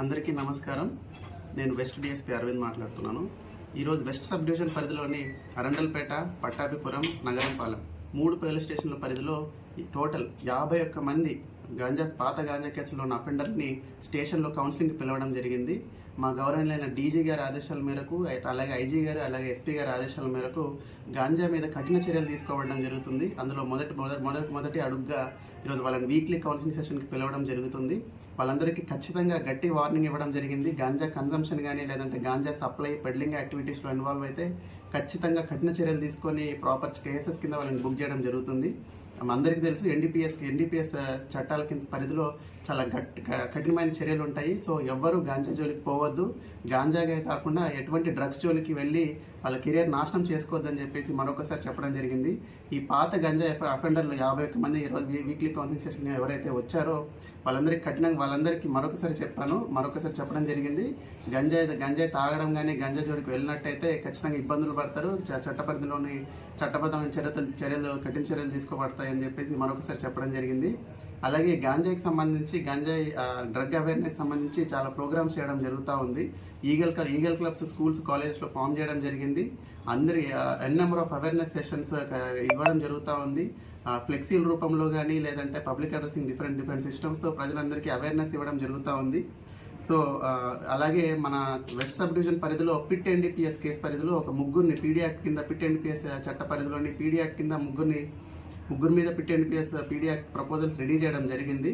అందరికీ నమస్కారం. నేను వెస్ట్ డిఎస్పీ అరవింద్ మాట్లాడుతున్నాను. ఈరోజు వెస్ట్ సబ్ డివిజన్ పరిధిలోని అరండల్పేట పట్టాభిపురం నగరంపాలెం మూడు పోలీస్ స్టేషన్ల పరిధిలో ఈ టోటల్ యాభై ఒక్క మంది గాంజా పాత గాంజా కేసులో ఉన్న అఫెండర్ని స్టేషన్లో కౌన్సిలింగ్కి పిలవడం జరిగింది. మా గౌరవనీయులైన డీజీ గారి ఆదేశాల మేరకు అలాగే ఐజీ గారు అలాగే ఎస్పీ గారి ఆదేశాల మేరకు గాంజా మీద కఠిన చర్యలు తీసుకోవడం జరుగుతుంది. అందులో మొదటి మొదటి మొదటి మొదటి అడుగుగా ఈరోజు వాళ్ళని వీక్లీ కౌన్సిలింగ్ సెషన్కి పిలవడం జరుగుతుంది. వాళ్ళందరికీ ఖచ్చితంగా గట్టి వార్నింగ్ ఇవ్వడం జరిగింది. గాంజా కన్సంప్షన్ కానీ లేదంటే గాంజా సప్లై పెడ్లింగ్ యాక్టివిటీస్లో ఇన్వాల్వ్ అయితే ఖచ్చితంగా కఠిన చర్యలు తీసుకొని ప్రాపర్ కేసెస్ కింద వాళ్ళని బుక్ చేయడం జరుగుతుంది. అందరికీ తెలుసు ఎన్డీపీఎస్ ఎన్డీపీఎస్ చట్టాల కింద పరిధిలో చాలా గట్టి కఠినమైన చర్యలు ఉంటాయి. సో ఎవ్వరూ గాంజా జోలికి పోవద్దు. గాంజాగే కాకుండా ఎటువంటి డ్రగ్స్ జోలికి వెళ్ళి వాళ్ళ కెరియర్ నాశనం చేసుకోవద్దని చెప్పేసి మరొకసారి చెప్పడం జరిగింది. ఈ పాత గంజా అఫెండర్లు యాభై ఒక్క మంది ఈరోజు వీక్లీ కౌన్సిలింగ్ సెషన్ ఎవరైతే వచ్చారో వాళ్ళందరికీ కఠినంగా వాళ్ళందరికీ మరొకసారి చెప్పాను. మరొకసారి చెప్పడం జరిగింది. గంజాయి గంజాయి తాగడం కానీ గంజా జోడికి వెళ్ళినట్టయితే ఖచ్చితంగా ఇబ్బందులు పడతారు. చ- చట్ట పరిధిలోని చట్టబద్ధమైన చర్యలు చర్యలు కఠిన చర్యలు తీసుకోబడతాయి. అని చెప్పేసి మరొకసారి చెప్పడం జరిగింది. అలాగే గాంజాయికి సంబంధించి గాంజాయి డ్రగ్ అవేర్నెస్ సంబంధించి చాలా ప్రోగ్రామ్స్ చేయడం జరుగుతూ ఉంది. Eagle club eagle clubs schools కాలేజెస్లో ఫామ్ చేయడం జరిగింది. అందరి n number of awareness sessions ఇవ్వడం జరుగుతూ ఉంది. ఫ్లెక్సీల రూపంలో కానీ లేదంటే పబ్లిక్ అడ్రసింగ్ డిఫరెంట్ డిఫరెంట్ సిస్టమ్స్తో ప్రజలందరికీ అవేర్నెస్ ఇవ్వడం జరుగుతూ ఉంది. సో అలాగే మన వెస్ట్ సబ్ డివిజన్ పరిధిలో పిట్ ఎన్డీపీఎస్ కేసు పరిధిలో ఒక ముగ్గురిని పీడీ యాక్ట్ కింద పిట్ ఎన్డీపీఎస్ చట్ట పరిధిలోని పీడీ యాక్ట్ కింద ముగ్గురిని ముగ్గురు మీద PIT NPS PD act proposals ready చేయడం జరిగింది.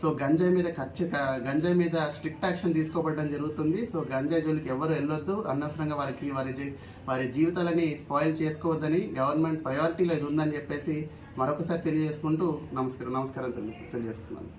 సో గంజాయి మీద ఖర్చు గంజాయి మీద స్ట్రిక్ట్ యాక్షన్ తీసుకోబడడం జరుగుతుంది. సో గంజాయి జోలికి ఎవరు వెళ్ళొద్దు. అనవసరంగా వారికి వారి వారి జీవితాలని స్పాయిల్ చేసుకోవద్దని గవర్నమెంట్ ప్రయారిటీలో ఇది ఉందని చెప్పేసి మరొకసారి తెలియజేసుకుంటూ నమస్కారం నమస్కారం తెలియజేస్తున్నాను.